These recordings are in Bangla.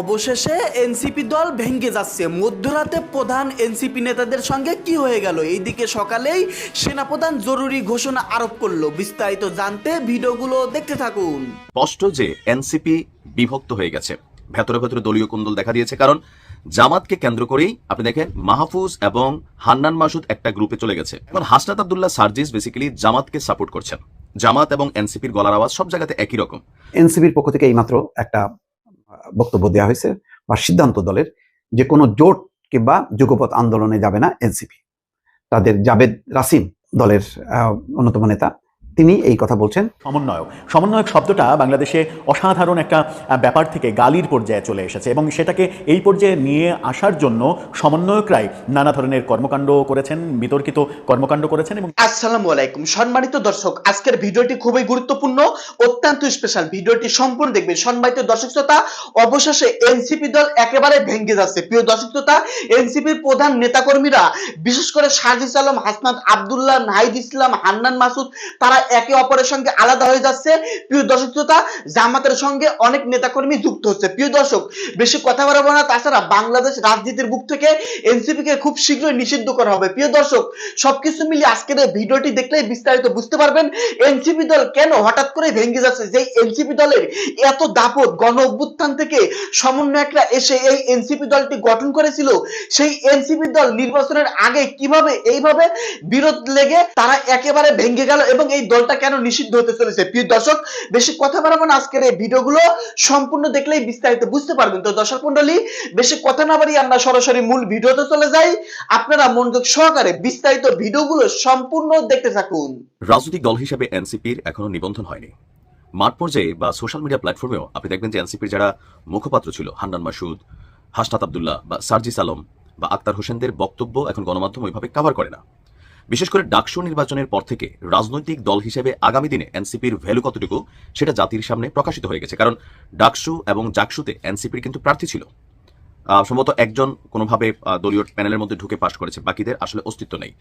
অবশেষে এনসিপি দল ভেঙে যাচ্ছে। মধ্যরাতে প্রধান এনসিপি নেতাদের সঙ্গে কি হয়ে গেল? এইদিকে সকালেই সেনাপ্রধান জরুরি ঘোষণা আরোপ করল। বিস্তারিত জানতে ভিডিওগুলো দেখতে থাকুন। স্পষ্ট যে এনসিপি বিভক্ত হয়ে গেছে। ভেতরে ভেতরে দলীয় কুন্দল দেখা দিয়েছে কারণ জামাতকে কেন্দ্র করেই আপনি দেখেন মাহফুজ এবং হান্নান মাসুদ একটা গ্রুপে চলে গেছে। এখন হাসনাত আবদুল্লাহ সার্জিস বেসিক্যালি জামাতকে সাপোর্ট করছেন। জামাত এবং এনসিপির গলার আওয়াজ সব জায়গাতে একই রকম। এনসিপির পক্ষ থেকে এইমাত্র একটা বক্তব্য দেওয়া হয়েছে বা সিদ্ধান্ত দলের যে কোনো জোট কিংবা যুগপথ আন্দোলনে যাবে না এনসিপি। তাদের জাবেদ রাসিম দলের অন্যতম নেতা। তিনি এই কথা বলছেন। সমন্বয়ক। সমন্বয়ক শব্দটা বাংলাদেশে অসাধারণ একটা ব্যাপার থেকে গালির পর্যায়ে চলে এসেছে এবং সেটাকে এই পর্যায়ে নিয়ে আসার জন্য সমন্বয়করাই নানা ধরনের কর্মকাণ্ড করেছেন বিতর্কিত কর্মকাণ্ড করেছেন এবং আসসালামু আলাইকুম। সম্মানিত দর্শক আজকের ভিডিওটি খুবই গুরুত্বপূর্ণ অত্যন্ত স্পেশাল ভিডিওটি সম্পূর্ণ দেখবেন। সম্মানিত দর্শক শ্রোতা অবশেষে এনসিপি দল একেবারে ভেঙে যাচ্ছে। প্রিয় দর্শক শ্রোতা এনসিপির প্রধান নেতাকর্মীরা বিশেষ করে সাজিস আলম হাসনাত আব্দুল্লাহ নাহিদ ইসলাম হান্নান মাসুদ তারা একে অপরের সঙ্গে আলাদা হয়ে যাচ্ছে। প্রিয় দর্শক শ্রোতা, জামাতের সঙ্গে অনেক নেতাকর্মী যুক্ত হচ্ছে। প্রিয় দর্শক, বেশি কথা বাড়াবো না, তাছাড়া বাংলাদেশ রাজনীতির বুক থেকে এনসিপি কে খুব শীঘ্রই নিষিদ্ধ করা হবে। প্রিয় দর্শক, সবকিছু মিলিয়ে আজকের এই ভিডিওটি দেখলেই বিস্তারিত বুঝতে পারবেন, এনসিপি দল কেন হঠাৎ করে ভেঙে যাচ্ছে? যে এনসিপি দলের এত দাপট, গণ অভ্যুত্থান থেকে সমন্বয়করা এসে এই এনসিপি দলটি গঠন করেছিল, সেই এনসিপি দল নির্বাচনের আগে কীভাবে, এইভাবে বিরোধ লেগে তারা একেবারে ভেঙে গেল এবং এই দলটা কেন নিষিদ্ধ হতে চলেছে? প্রিয় দর্শক, বেশি কথা বাড়াবো না আজকের এই ভিডিওগুলো। সম্পূর্ণ দেখলেই বিস্তারিত বুঝতে পারবেন। তো দর্শক মন্ডলী বেশি কথা না বাড়িয়ে আমরা সরাসরি মূল ভিডিওতে চলে যাই। আপনারা মনোযোগ সহকারে বিস্তারিত ভিডিওগুলো সম্পূর্ণ দেখতে থাকুন। রাজনৈতিক দল হিসেবে এনসিপির এখনও নিবন্ধন হয়নি। মাঠ পর্যায়ে বা সোশ্যাল মিডিয়া প্ল্যাটফর্মেও আপনি দেখবেন যে এনসিপির যারা মুখপাত্র ছিল, হান্নান মাসুদ, হাসনাত আবদুল্লাহ বা সার্জিস আলম বা আক্তার হোসেনদের বক্তব্য এখন গণমাধ্যম ওইভাবে কাভার করে না। বিশেষ করে ডাকসু নির্বাচনের পর থেকে রাজনৈতিক দল হিসেবে আগামী দিনে এনসিপির ভ্যালু কতটুকু সেটা জাতির সামনে প্রকাশিত হয়ে গেছে। কারণ ডাকসু এবং জাকসুতে এনসিপির কিন্তু প্রার্থী ছিল। সম্ভবত একজন কোনোভাবে দলীয় প্যানেলের মধ্যে ঢুকে পাশ করেছে, বাকিদের আসলে অস্তিত্ব নেই।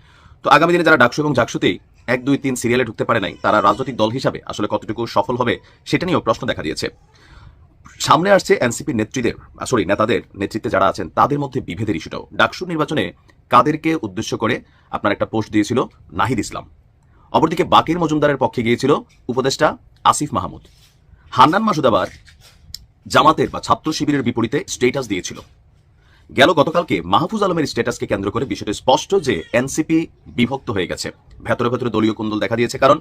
তো আগামী দিনে যারা ডাকসু এবং জাকসুতেই এক, দুই, তিন সিরিয়ালে ঢুকতে পারে নাই, তারা রাজনৈতিক দল হিসাবে আসলে কতটুকু সফল হবে সেটা নিয়েও প্রশ্ন দেখা দিয়েছে। সামনে আসছে এনসিপি নেত্রীদের সরি, নেতাদের নেতৃত্বে যারা আছেন, তাদের মধ্যে বিভেদের ইস্যুটাও। ডাকসু নির্বাচনে কাদেরকে উদ্দেশ্য করে আপনার একটা পোস্ট দিয়েছিল, নাহিদ ইসলাম। অপরদিকে বাকির মজুমদারের পক্ষে গিয়েছিল উপদেষ্টা আসিফ মাহমুদ। হান্নান মাসুদ আবার জামাতের বা ছাত্র শিবিরের বিপরীতে স্টেটাস দিয়েছিল। গেল গতকালকে মাহফুজ আলমের স্ট্যাটাসকে কেন্দ্র করে বিষয়টি স্পষ্ট যে এনসিপি বিভক্ত হয়ে গেছে। ভেতরে ভেতরে দলীয় কুন্দল দেখা দিয়েছে, কারণ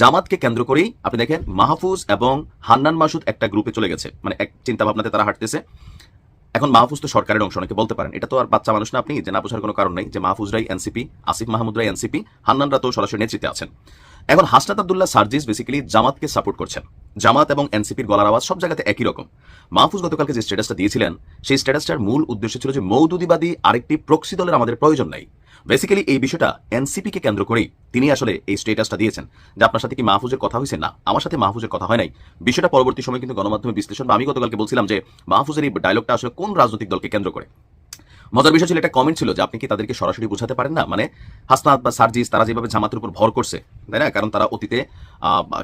জামাতকে কেন্দ্র করেই আপনি দেখেন মাহফুজ এবং হান্নান মাসুদ একটা গ্রুপে চলে গেছে। মানে এক চিন্তা ভাবনাতে তারা হাঁটতেছে। এখন মাহফুজ তো সরকারের অংশ, অনেকে বলতে পারেন। এটা তো আর বাচ্চা মানুষ না, আপনি যে না বোঝার কোনো কারণ নেই, যে মাহফুজরাই এনসিপি, আসিফ মাহমুদরাই এনসিপি হান্নানরা তো সরাসরি নেতৃত্বে আছেন। এখন হাসনাত আবদুল্লাহ সার্জিস বেসিক্যালি জামাতকে সাপোর্ট করছেন। জামাত এবং এনসিপির গলার আওয়াজ সব জায়গাতে একই রকম। মাহফুজ গতকালকে যে স্ট্যাটাসটা দিয়েছিলেন, সেই স্ট্যাটাসটার মূল উদ্দেশ্য ছিল যে মৌদুদিবাদী আরেকটি প্রক্সি দলের আমাদের প্রয়োজন নাই। বেসিক্যালি এই বিষয়টা এনসিপিকে কেন্দ্র করেই তিনি আসলে এই স্টেটাসটা দিয়েছেন, যে আপনার সাথে কি মাহফুজের কথা হয়েছে? না, আমার সাথে মাহফুজের কথা হয় নাই। বিষয়টা পরবর্তী সময় কিন্তু গণমাধ্যমে বিশ্লেষণ, বা আমি গতকালকে বলছিলাম যে মাহফুজের এই ডায়লগটা আসলে কোন রাজনৈতিক দলকে কেন্দ্র করে? মজার বিষয় ছিল, একটা কমেন্ট ছিল যে আপনি কি তাদেরকে সরাসরি বোঝাতে পারেন না? মানে হাসনাত বা সার্জিস, তারা যেভাবে জামাতের উপর ভর করছে, তাই না? কারণ তারা অতীতে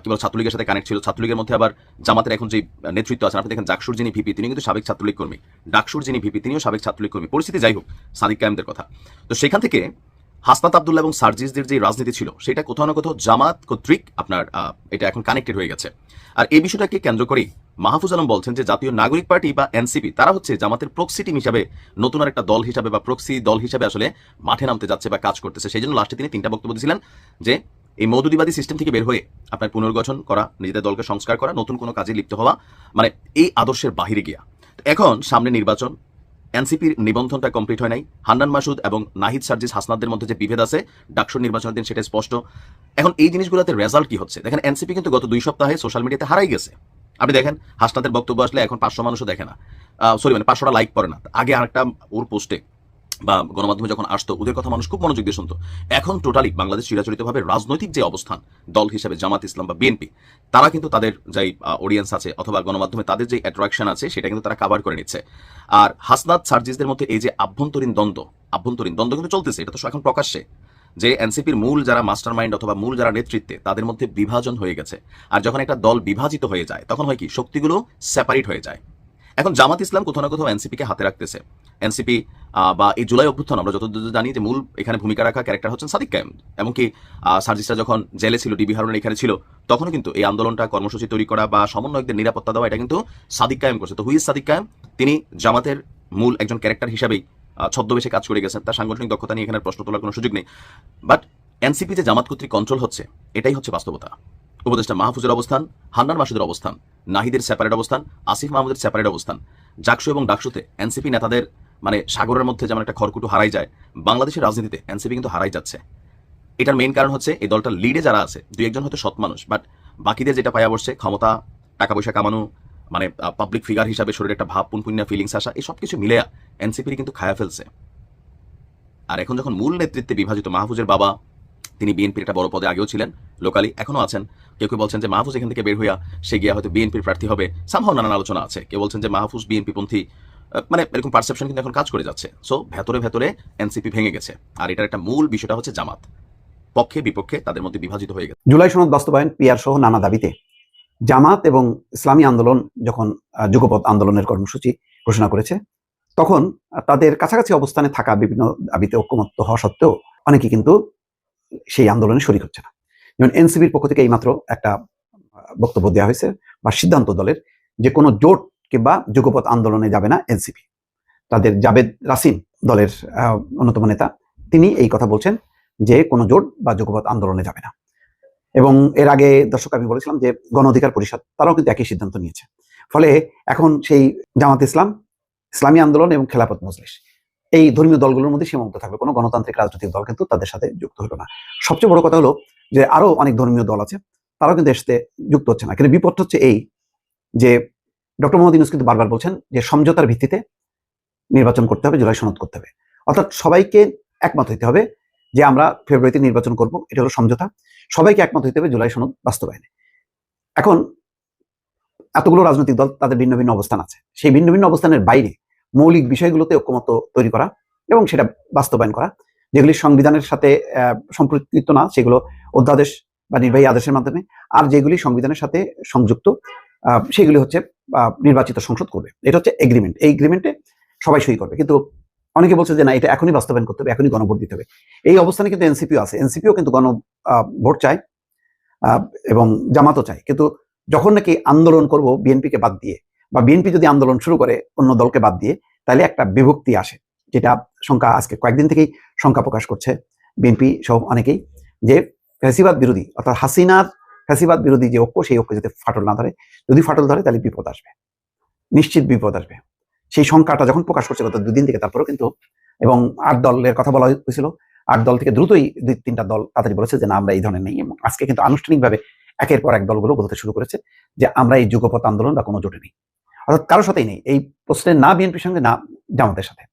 কি বল, ছাত্রলীগের সাথে কানেক্ট ছিল। ছাত্রলীগের মধ্যে আবার জামাতের এখন যে নেতৃত্ব আছে আপনি দেখেন জাকসুর যিনি ভিপি তিনি কিন্তু সাবেক ছাত্রলীগ কর্মী। ডাকসুর যিনি ভিপি তিনিও সাবেক ছাত্রলীগ কর্মী। পরিস্থিতি যাই হোক, সাদিক কায়েমদের কথা। তো সেখান থেকে হাসনাত আবদুল্লাহ এবং সার্জিসদের যে রাজনীতি ছিল, সেটা কোথাও না কোথাও জামাত কর্তৃক আপনার এটা এখন কানেক্টেড হয়ে গেছে। আর এই বিষয়টাকে কেন্দ্র করেই মাহফুজ আলম বলছেন যে জাতীয় নাগরিক পার্টি বা এনসিপি, তারা হচ্ছে জামাতের প্রক্সি টিম হিসাবে, নতুন আর একটা দল হিসাবে বা প্রক্সি দল হিসাবে আসলে মাঠে নামতে যাচ্ছে বা কাজ করতেছে। সেই জন্য লাস্টে তিনি তিনটা বক্তব্য দিয়েছিলেন যে, এই মৌদুদিবাদী সিস্টেম থেকে বের হয়ে আপনার পুনর্গঠন করা, নিজেদের দলকে সংস্কার করা, নতুন কোনো কাজে লিপ্ত হওয়া মানে এই আদর্শের বাহিরে গিয়া। এখন সামনে নির্বাচন, এনসিপির নিবন্ধনটা কমপ্লিট হয় নাই। হান্নান মাসুদ এবং নাহিদ সার্জিস হাসনাদদের মধ্যে যে বিভেদ আছে, ডাকসুর নির্বাচনের দিন সেটা স্পষ্ট। এখন এই জিনিসগুলোতে রেজাল্ট কি হচ্ছে? দেখেন, এনসিপি কিন্তু গত দুই সপ্তাহে সোশ্যাল মিডিয়াতে হারাই গেছে। আপনি দেখেন হাসনাদের বক্তব্য আসলে এখন পাঁচশো মানুষও দেখে না। সরি মানে পাঁচশোটা লাইক করে না। আগে আরেকটা ওর পোস্টে বা গণমাধ্যমে যখন আসতো, ওদের কথা মানুষ খুব মনোযোগ দিয়ে শুনতো। এখন টোটালি বাংলাদেশ চিরাচরিতভাবে রাজনৈতিক যে অবস্থান, দল হিসেবে জামাত ইসলাম বা বিএনপি তারা কিন্তু তাদের যেই অডিয়েন্স আছে অথবা গণমাধ্যমে তাদের যে অ্যাট্রাকশন আছে, সেটা কিন্তু তারা কাভার করে নিচ্ছে। আর হাসনাত সার্জিসদের মধ্যে এই যে আভ্যন্তরীণ দ্বন্দ্ব আভ্যন্তরীণ দ্বন্দ্ব কিন্তু চলতেছে, এটা তো এখন প্রকাশ্যে। যে এনসিপির মূল যারা মাস্টার মাইন্ড অথবা মূল যারা নেতৃত্বে, তাদের মধ্যে বিভাজন হয়ে গেছে। আর যখন একটা দল বিভাজিত হয়ে যায়, তখন হয় কি? শক্তিগুলো সেপারেট হয়ে যায়। এখন জামাত ইসলাম কোথাও না কোথাও এনসিপি কে হাতে রাখতেছে। এনসিপি বা এই জুলাই অভ্যুত্থান আমরা যতদূর জানি যে মূল এখানে ভূমিকা রাখা ক্যারেক্টার হচ্ছেন সাদিক কায়েম। এমনকি সার্জিসরা যখন জেলে ছিল, ডিবি হারুন এখানে ছিল, তখনও কিন্তু এই আন্দোলনটা কর্মসূচি তৈরি করা বা সমন্বয়কদের নিরাপত্তা দেওয়া, এটা কিন্তু সাদিক কায়েম করছে। তো হুইজ সাদিক কায়েম? তিনি জামাতের মূল একজন ক্যারেক্টার হিসাবেই ছদ্মবেশে কাজ করে গেছেন, তার সাংগঠনিক দক্ষতা নিয়ে এখানে প্রশ্ন তোলার কোনো সুযোগ নেই। বাট এনসিপি যে জামাত কর্তৃক কন্ট্রোল হচ্ছে, এটাই হচ্ছে বাস্তবতা। উপদেষ্টা মাহফুজের অবস্থান, হান্নান মাসুদের অবস্থান, নাহিদের সেপারেট অবস্থান, আসিফ মাহমুদের সেপারেট অবস্থান। জাকসু এবং ডাকসুতে এনসিপি নেতাদের মানে সাগরের মধ্যে যেমন একটা খড়কুটো হারাই যায়, বাংলাদেশের রাজনীতিতে এনসিপি কিন্তু হারাই যাচ্ছে। এটার মেইন কারণ হচ্ছে, এই দলটার লিডে যারা আছে, দুই একজন হয়তো সৎ মানুষ বাট বাকিদের যেটা পায়া বসছে, ক্ষমতা, টাকা পয়সা কামানো মানে পাবলিক ফিগার হিসাবে শরীরে একটা ভাব পুনপুণ্য ফিলিংস আসা, এই সব কিছু মিলে এনসিপির কিন্তু খায়া ফেলছে। আর এখন যখন মূল নেতৃত্বে বিভাজিত মাহফুজের বাবা, তিনি বিএনপির একটা বড় পদে আগেও ছিলেন লোকালি এখনও আছেন, কেউ কেউ বলছেন যে মাহফুজ এখান থেকে বের হইয়া সে গিয়া হয়তো বিএনপির প্রার্থী হবে সামহাও নানান আলোচনা আছে। কেউ বলছেন যে মাহফুজ বিএনপি পন্থী মানে এরকম পারসেপশন কিন্তু এখন কাজ করে যাচ্ছে। সো ভেতরে ভেতরে এনসিপি ভেঙে গেছে। আর এটার একটা মূল বিষয়টা হচ্ছে জামাত। পক্ষে, বিপক্ষে তাদের মধ্যে বিভাজিত হয়ে গেছে। জুলাই সনদ বাস্তবায়ন পিয়ার সহ নানা দাবিতে। জামাত এবং ইসলামী আন্দোলন যখন আহ, যুগপৎ আন্দোলনের কর্মসূচি ঘোষণা করেছে তখন তাদের কাছাকাছি অবস্থানে থাকা বিভিন্ন দাবিতে ঐক্যমত্য হওয়া সত্ত্বেও অনেকে কিন্তু সেই আন্দোলনে শরিক হচ্ছে না। যেমন এনসিবির পক্ষ থেকে এইমাত্র একটা বক্তব্য দেওয়া হয়েছে বা সিদ্ধান্ত দলের যে কোনো জোট কিংবা যুগপৎ আন্দোলনে যাবে না এনসিপি। তাদের জাবেদ রাসিম দলের অন্যতম নেতা তিনি এই কথা বলছেন যে কোনো জোট বা যুগপৎ আন্দোলনে যাবে না। এবং এর আগে দর্শক আমি বলেছিলাম যে গণ অধিকার পরিষদ, তারাও কিন্তু একই সিদ্ধান্ত নিয়েছে। ফলে এখন সেই জামাত ইসলাম, ইসলামী আন্দোলন এবং খেলাফত মজলিস, এই ধর্মীয় দলগুলোর মধ্যে সীমাবদ্ধ থাকবে। কোনো গণতান্ত্রিক রাজনৈতিক দল কিন্তু তাদের সাথে যুক্ত হলো না। সবচেয়ে বড় কথা হলো যে আরও অনেক ধর্মীয় দল আছে, তারাও কিন্তু এর সাথে যুক্ত হচ্ছে না। কিন্তু বিপদ হচ্ছে এই যে ডক্টর মোহাম্মদ ইউনুস কিন্তু বারবার বলছেন যে সমঝোতার ভিত্তিতে নির্বাচন করতে হবে, জুলাই সনদ করতে হবে। অর্থাৎ সবাইকে একমত হইতে হবে যে আমরা ফেব্রুয়ারিতে নির্বাচন করব, এটা হলো সমঝোতা। সবাইকে একমত হইতে হবে জুলাই সনদ বাস্তবায়নে। এখন এতগুলো রাজনৈতিক দল তাদের ভিন্ন ভিন্ন অবস্থান আছে। সেই ভিন্ন ভিন্ন অবস্থানের বাইরে মৌলিক বিষয়গুলোতে ঐক্যমত তৈরি করা এবং সেটা বাস্তবায়ন করা, যেগুলি সংবিধানের সাথে সম্পর্কিত না, সেগুলো অধ্যাদেশ বা নির্বাহী আদেশের মাধ্যমে, আর যেগুলি সংবিধানের সাথে সংযুক্ত সেগুলি হচ্ছে নির্বাচিত সংসদ করবে। এটা হচ্ছে এগ্রিমেন্ট এই এগ্রিমেন্টে সবাই সই করবে। কিন্তু অনেকে বলছে যে না, এটা এখনই বাস্তবায়ন করতে হবে, এখনই গণভোট দিতে হবে। এই অবস্থানে কিন্তু এনসিপিও আছে। এনসিপিও কিন্তু গণ ভোট চায় এবং জামাতও চায়। কিন্তু যখন নাকি আন্দোলন করব বিএনপিকে বাদ দিয়ে বা বিএনপি যদি আন্দোলন শুরু করে অন্য দলকে বাদ দিয়ে, তাহলে একটা বিভক্তি আসে, যেটা সংখ্যা আজকে কয়েকদিন থেকেই সংখ্যা প্রকাশ করছে বিএনপি সহ অনেকেই, যে ফ্যাসিবাদ বিরোধী, অর্থাৎ হাসিনার ফ্যাসিবাদ বিরোধী যে ঐক্য, সেই ঐক্য যাতে ফাটল না ধরে, যদি ফাটল ধরে তাহলে বিপদ আসবে। নিশ্চিত বিপদ আসবে। সেই সংখ্যাটা যখন প্রকাশ করছে গত দুদিন থেকে, তারপরেও কিন্তু, এবং আট দলের কথা বলা হয়েছিল, আট দল থেকে দ্রুতই দুই, তিনটা দল তাড়াতাড়ি বলেছে যে, না, আমরা এই ধরনের নেই। এবং আজকে কিন্তু আনুষ্ঠানিকভাবে একের পর এক দলগুলো বলতে শুরু করেছে যে, আমরা এই যুগপথ আন্দোলন বা কোনো জোটে নেই। অর্থাৎ কারোর সাথেই নেই। এই প্রশ্নে না বিএনপির সঙ্গে, না জামাতের সাথে।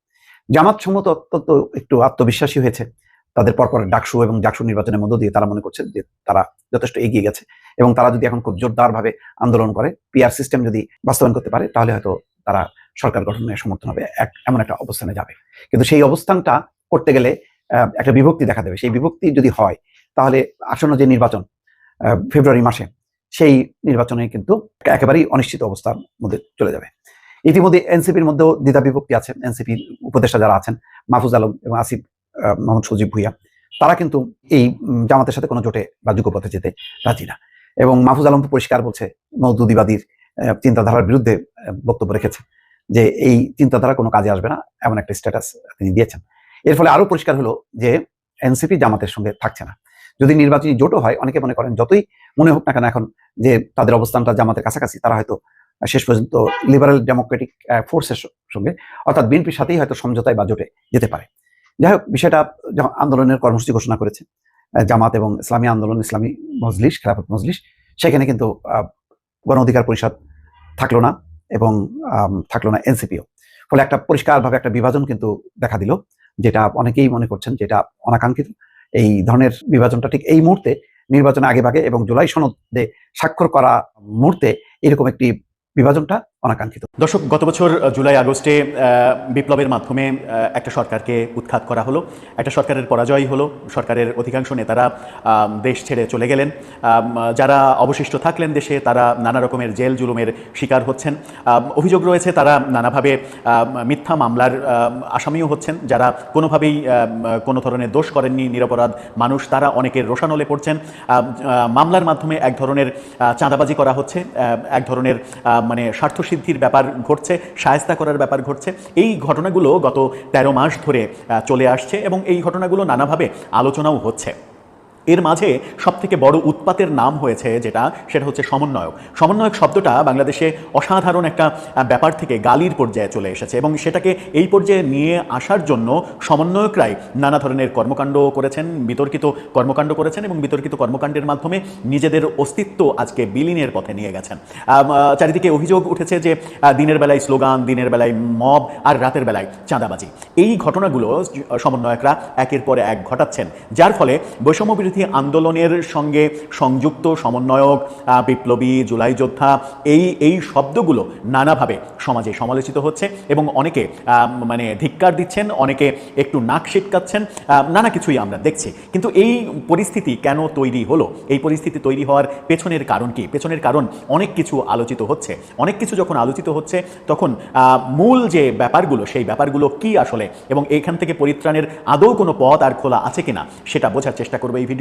জামাত সম্মত অত্যন্ত একটু আত্মবিশ্বাসী হয়েছে। তাদের পরপর ডাকসু এবং ডাকসু নির্বাচনের মধ্য দিয়ে তারা মনে করছে যে, তারা যথেষ্ট এগিয়ে গেছে। এবং তারা যদি এখন খুব জোরদার ভাবে আন্দোলন করে, পিআর সিস্টেম যদি বাস্তবায়ন করতে পারে, তাহলে হয়তো তারা সরকার গঠনের সমর্থন হবে, এক, এমন একটা অবস্থানে যাবে। কিন্তু সেই অবস্থানটা করতে গেলে একটা বিভক্তি দেখা দেবে। সেই বিভক্তি যদি হয়, তাহলে আসন্ন যে নির্বাচন ফেব্রুয়ারি মাসে, সেই নির্বাচনে কিন্তু একেবারেই অনিশ্চিত অবস্থার মধ্যে চলে যাবে। ইতিমধ্যে এনসিপির মধ্যেও দ্বিধা বিভক্তি আছে। এনসিপির উপদেষ্টা যারা আছেন, মাহফুজ আলম এবং আসিফ মোহাম্মদ সজীব ভুইয়া, তারা কিন্তু এই জামাতের সাথে কোনো জোটে বা যুগপথে যেতে রাজি না। এবং মাহফুজ আলম তো পরিষ্কার বলছে মৌদুদিবাদীর চিন্তাধারার বিরুদ্ধে বক্তব্য রেখেছে যে এই চিন্তাধারা কোনো কাজে আসবে না, এমন একটা স্ট্যাটাস তিনি দিয়েছেন। এর ফলে আরও পরিষ্কার হলো যে এনসিপি জামাতের সঙ্গে থাকছে না। যদি নির্বাচনী জোটও হয়, অনেকে মনে করেন যতই মনে হোক না কেন এখন যে তাদের অবস্থানটা জামাতের কাছাকাছি, তারা হয়তো শেষ পর্যন্ত লিবারেল ডেমোক্রেটিক ফোর্সের সঙ্গে, অর্থাৎ বিএনপির সাথেই হয়তো সমঝোতায় বা জোটে যেতে পারে। যাই হোক, বিষয়টা আন্দোলনের কর্মসূচি ঘোষণা করেছে জামাত এবং ইসলামী আন্দোলন, ইসলামী মজলিস, খেলাফত মজলিস, সেখানে কিন্তু গণ অধিকার পরিষদ থাকল না এবং থাকল না এনসিপিও। ফলে একটা পরিষ্কারভাবে একটা বিভাজন কিন্তু দেখা দিল, যেটা অনেকেই মনে করছেন যেটা অনাকাঙ্ক্ষিত। এই ধরনের বিভাজনটা ঠিক এই মুহূর্তে নির্বাচনে আগে ভাগে এবং জুলাই সনদে স্বাক্ষর করা মুহূর্তে এরকম একটি বিভাজনটা অনাকাঙ্ক্ষিত। দর্শক, গত বছর জুলাই, আগস্টে বিপ্লবের মাধ্যমে একটা সরকারকে উৎখাত করা হলো। একটা সরকারের পরাজয় হলো। সরকারের অধিকাংশ নেতারা দেশ ছেড়ে চলে গেলেন। যারা অবশিষ্ট থাকলেন দেশে, তারা নানা রকমের জেল জুলুমের শিকার হচ্ছেন। অভিযোগ রয়েছে, তারা নানাভাবে মিথ্যা মামলার আসামিও হচ্ছেন। যারা কোনোভাবেই কোনো ধরনের দোষ করেননি, নিরপরাধ মানুষ, তারা অনেকের রোষানলে পড়ছেন। মামলার মাধ্যমে এক ধরনের চাঁদাবাজি করা হচ্ছে। এক ধরনের মানে মানে স্বার্থসিদ্ধির ব্যাপার ঘটছে, সায়স্তা করার ব্যাপার ঘটছে। এই ঘটনাগুলো গত তেরো মাস ধরে চলে আসছে এবং এই ঘটনাগুলো নানাভাবে আলোচনাও হচ্ছে। এর মাঝে সবথেকে বড় উৎপাতের নাম হয়েছে যেটা, সেটা হচ্ছে সমন্বয়ক। সমন্বয়ক শব্দটা বাংলাদেশে অসাধারণ একটা ব্যাপার থেকে গালির পর্যায়ে চলে এসেছে এবং সেটাকে এই পর্যায়ে নিয়ে আসার জন্য সমন্বয়করাই নানা ধরনের কর্মকাণ্ড করেছেন, বিতর্কিত কর্মকাণ্ড করেছেন এবং বিতর্কিত কর্মকাণ্ডের মাধ্যমে নিজেদের অস্তিত্ব আজকে বিলীনের পথে নিয়ে গেছেন। চারিদিকে অভিযোগ উঠেছে যে দিনের বেলায় স্লোগান, দিনের বেলায় মব আর রাতের বেলায় চাঁদাবাজি। এই ঘটনাগুলো সমন্বয়করা একের পরে এক ঘটাচ্ছেন। যার ফলে বৈষম্য বিরোধী আন্দোলনের সঙ্গে সংযুক্ত সমন্বয়ক বিপ্লবী জুলাই যোদ্ধা এই এই শব্দগুলো নানাভাবে সমাজে সমালোচিত হচ্ছে এবং অনেকে মানে ধিক্কার দিচ্ছেন অনেকে একটু নাক সিটকাচ্ছেন আহ, নানা কিছুই আমরা দেখছি। কিন্তু এই পরিস্থিতি কেন তৈরি হলো? এই পরিস্থিতি তৈরি হওয়ার পেছনের কারণ কি? পেছনের কারণ অনেক কিছু আলোচিত হচ্ছে। অনেক কিছু যখন আলোচিত হচ্ছে তখন মূল যে ব্যাপারগুলো সেই ব্যাপারগুলো কি আসলে? এবং এখান থেকে পরিত্রাণের আদৌ কোনো পথ আর খোলা আছে কিনা সেটা বোঝার চেষ্টা করব এই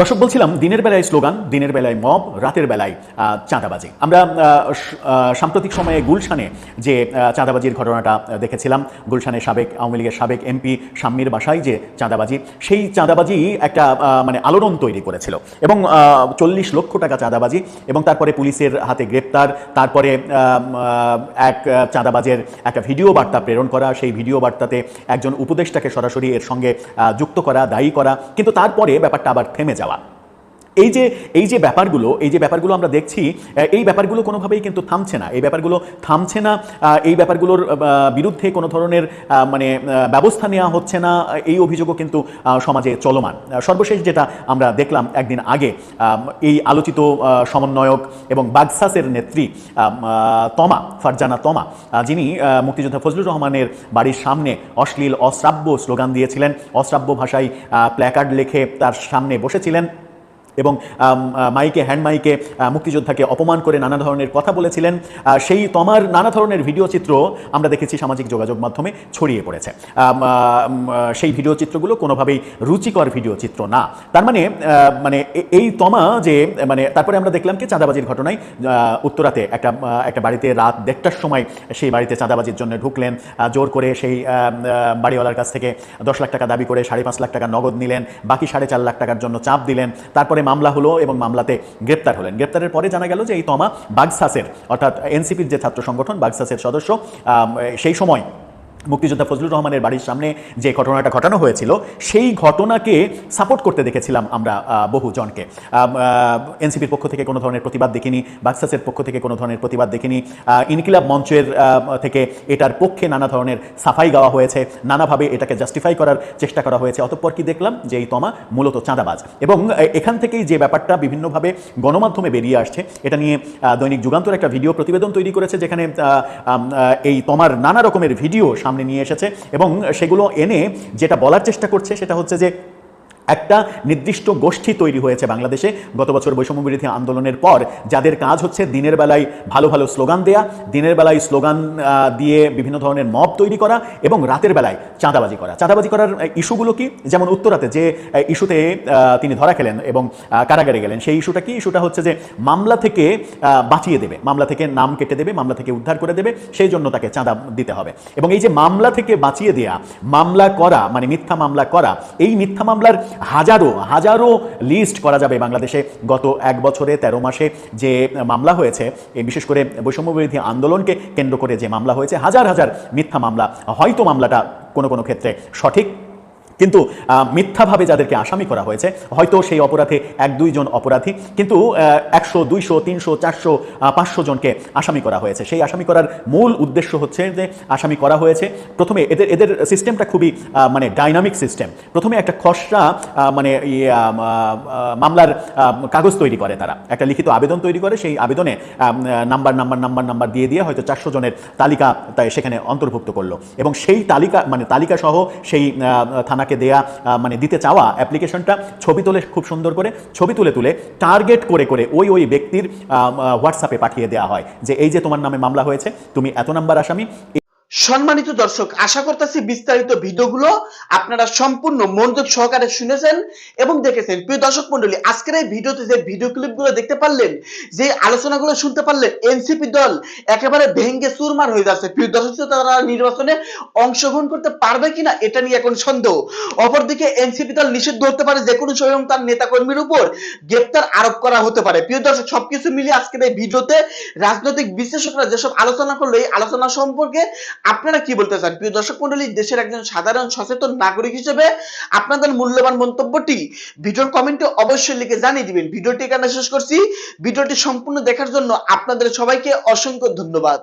দর্শক, বলছিলাম, দিনের বেলায় স্লোগান, দিনের বেলায় মব, রাতের বেলায় চাঁদাবাজি। আমরা সাম্প্রতিক সময়ে গুলশানে যে চাঁদাবাজির ঘটনাটা দেখেছিলাম, গুলশানে সাবেক আওয়ামী লীগের সাবেক এমপি শাম্মীর বাসায় যে চাঁদাবাজি, সেই চাঁদাবাজি একটা মানে আলোড়ন তৈরি করেছিল। এবং চল্লিশ লক্ষ টাকা চাঁদাবাজি, এবং তারপরে পুলিশের হাতে গ্রেপ্তার, তারপরে এক চাঁদাবাজের একটা ভিডিও বার্তা প্রেরণ করা, সেই ভিডিও বার্তাতে একজন উপদেষ্টাকে সরাসরি এর সঙ্গে যুক্ত করা, দায়ী করা, কিন্তু তারপরে ব্যাপারটা আবার থেমে যাওয়া এই যে এই যে ব্যাপারগুলো, এই যে ব্যাপারগুলো আমরা দেখছি এই ব্যাপারগুলো কোনোভাবেই কিন্তু থামছে না। এই ব্যাপারগুলো থামছে না এই ব্যাপারগুলোর বিরুদ্ধে কোনো ধরনের মানে ব্যবস্থা নেওয়া হচ্ছে না এই অভিযোগও কিন্তু সমাজে চলমান। সর্বশেষ যেটা আমরা দেখলাম একদিন আগে এই আলোচিত সমন্বয়ক এবং বাগসাসের নেত্রী তমা, ফারজানা তমা যিনি মুক্তিযোদ্ধা ফজলুর রহমানের বাড়ির সামনে অশ্লীল, অশ্রাব্য স্লোগান দিয়েছিলেন। অশ্রাব্য ভাষায় প্ল্যাকার্ড লিখে তার সামনে বসেছিলেন। এবং মাইকে, হ্যান্ড মাইকে মুক্তিযোদ্ধাকে অপমান করে নানা ধরনের কথা বলেছিলেন। সেই তমার নানা ধরনের ভিডিও চিত্র আমরা দেখেছি সামাজিক যোগাযোগ মাধ্যমে ছড়িয়ে পড়েছে। সেই ভিডিও চিত্রগুলো কোনোভাবেই রুচিকর ভিডিও চিত্র না। তার মানে মানে এই তমা যে মানে তারপরে আমরা দেখলাম কি চাঁদাবাজির ঘটনায় উত্তরাতে একটা একটা বাড়িতে রাত দেড়টার সময় সেই বাড়িতে চাঁদাবাজির জন্য ঢুকলেন। জোর করে সেই বাড়িওয়ালার কাছ থেকে দশ লাখ টাকা দাবি করে সাড়ে পাঁচ লাখ টাকা নগদ নিলেন। বাকি সাড়ে চার লাখ টাকার জন্য চাপ দিলেন। তারপরে মামলা হলো এবং মামলাতে গ্রেপ্তার হলেন। গ্রেপ্তারের পরে জানা গেল যে এই তমা বাগসাসের, অর্থাৎ এনসিপির যে ছাত্র সংগঠন বাগসাসের সদস্য সেই সময় মুক্তিযোদ্ধা ফজলুর রহমানের বাড়ির সামনে যে ঘটনাটা ঘটানো হয়েছিল, সেই ঘটনাকে সাপোর্ট করতে দেখেছিলাম আমরা বহু জনকে এনসিপির পক্ষ থেকে কোনো ধরনের প্রতিবাদ দেখিনি, বাক্সাসের পক্ষ থেকে কোনো ধরনের প্রতিবাদ দেখিনি। ইনকিলাব মঞ্চের থেকে এটার পক্ষে নানা ধরনের সাফাই গাওয়া হয়েছে, নানাভাবে এটাকে জাস্টিফাই করার চেষ্টা করা হয়েছে। অতঃপর কি দেখলাম যে এই তমা মূলত চাঁদাবাজ। এবং এখান থেকেই যে ব্যাপারটা বিভিন্নভাবে গণমাধ্যমে বেরিয়ে আসছে, এটা নিয়ে দৈনিক যুগান্তর একটা ভিডিও প্রতিবেদন তৈরি করেছে, যেখানে এই তমার নানা রকমের ভিডিও সামনে নিয়ে এসেছে এবং সেগুলো এনে যেটা বলার চেষ্টা করছে সেটা হচ্ছে যে একটা নির্দিষ্ট গোষ্ঠী তৈরি হয়েছে বাংলাদেশে। গত বছর বৈষম্য বিরোধী আন্দোলনের পর যাদের কাজ হচ্ছে দিনের বেলায় ভালো ভালো স্লোগান দেয়া, দিনের বেলায় স্লোগান দিয়ে বিভিন্ন ধরনের মব তৈরি করা এবং রাতের বেলায় চাঁদাবাজি করা। চাঁদাবাজি করার ইস্যুগুলো কি? যেমন উত্তরাতে যে ইস্যুতে তিনি ধরা খেলেন এবং কারাগারে গেলেন, সেই ইস্যুটা কি? ইস্যুটা হচ্ছে যে মামলা থেকে বাঁচিয়ে দেবে। মামলা থেকে নাম কেটে দেবে, মামলা থেকে উদ্ধার করে দেবে, সেই জন্য তাকে চাঁদা দিতে হবে। এবং এই যে মামলা থেকে বাঁচিয়ে দেয়া, মামলা করা মানে মিথ্যা মামলা করা, এই মিথ্যা মামলার হাজারো হাজারো লিস্ট করা যাবে বাংলাদেশে। গত এক বছরে তেরো মাসে যে মামলা হয়েছে বিশেষ করে বৈষম্য বিরোধী আন্দোলনকে কেন্দ্র করে যে মামলা হয়েছে, হাজার হাজার মিথ্যা মামলা। হয়তো মামলাটা কোনো কোনো ক্ষেত্রে সঠিক কিন্তু মিথ্যাভাবে যাদেরকে আসামি করা হয়েছে হয়তো সেই অপরাধে এক দুইজন অপরাধী কিন্তু একশো দুইশো তিনশো চারশো পাঁচশো জনকে আসামি করা হয়েছে। সেই আসামি করার মূল উদ্দেশ্য হচ্ছে যে আসামি করা হয়েছে প্রথমে এদের এদের সিস্টেমটা খুবই মানে ডাইনামিক সিস্টেম প্রথমে একটা খসড়া মানে মামলার কাগজ তৈরি করে তারা। একটা লিখিত আবেদন তৈরি করে সেই আবেদনে নাম্বার নাম্বার নাম্বার নাম্বার দিয়ে দিয়ে হয়তো চারশো জনের তালিকা তাই সেখানে অন্তর্ভুক্ত করল। এবং সেই তালিকা মানে তালিকা সহ সেই আহ, থানাকে দেয়া মানে দিতে চাওয়া অ্যাপ্লিকেশনটা ছবি তুলে, খুব সুন্দর করে ছবি তুলে তুলে টার্গেট করে করে ওই ওই ব্যক্তির হোয়াটসঅ্যাপে পাঠিয়ে দেওয়া হয় যে, এই যে তোমার নামে মামলা হয়েছে, তুমি এত নাম্বার আসামি সম্মানিত দর্শক, আশা করতেছি বিস্তারিত ভিডিওগুলো আপনারা সম্পূর্ণ মনোযোগ সহকারে শুনেছেন এবং দেখেছেন। প্রিয় দর্শক মন্ডলী, আজকের এই ভিডিওতে যে ভিডিও ক্লিপগুলো দেখতে পারলেন, যে আলোচনাগুলো শুনতে পারলেন, এনসিপি দল একেবারে ভেঙ্গে চুরমার হয়ে যাচ্ছে। প্রিয় দর্শক তারা নির্বাচনে অংশগ্রহণ করতে পারবে কিনা, এটা নিয়ে এখন সন্দেহ। অপরদিকে এনসিপি দল নিষিদ্ধ হতে পারে যে কোনো স্বয়ং তার নেতাকর্মীর উপর গ্রেপ্তার আরোপ করা হতে পারে। প্রিয় দর্শক, সবকিছু মিলিয়ে আজকের এই ভিডিওতে রাজনৈতিক বিশ্লেষকরা যেসব আলোচনা করল, এই আলোচনা সম্পর্কে আপনারা কি বলতে চান? প্রিয় দর্শক মন্ডলী, দেশের একজন সাধারণ সচেতন নাগরিক হিসেবে আপনাদের মূল্যবান মন্তব্যটি ভিডিওর কমেন্টে অবশ্যই লিখে জানিয়ে দিবেন। ভিডিওটি এখানে শেষ করছি। ভিডিওটি সম্পূর্ণ দেখার জন্য আপনাদের সবাইকে অসংখ্য ধন্যবাদ।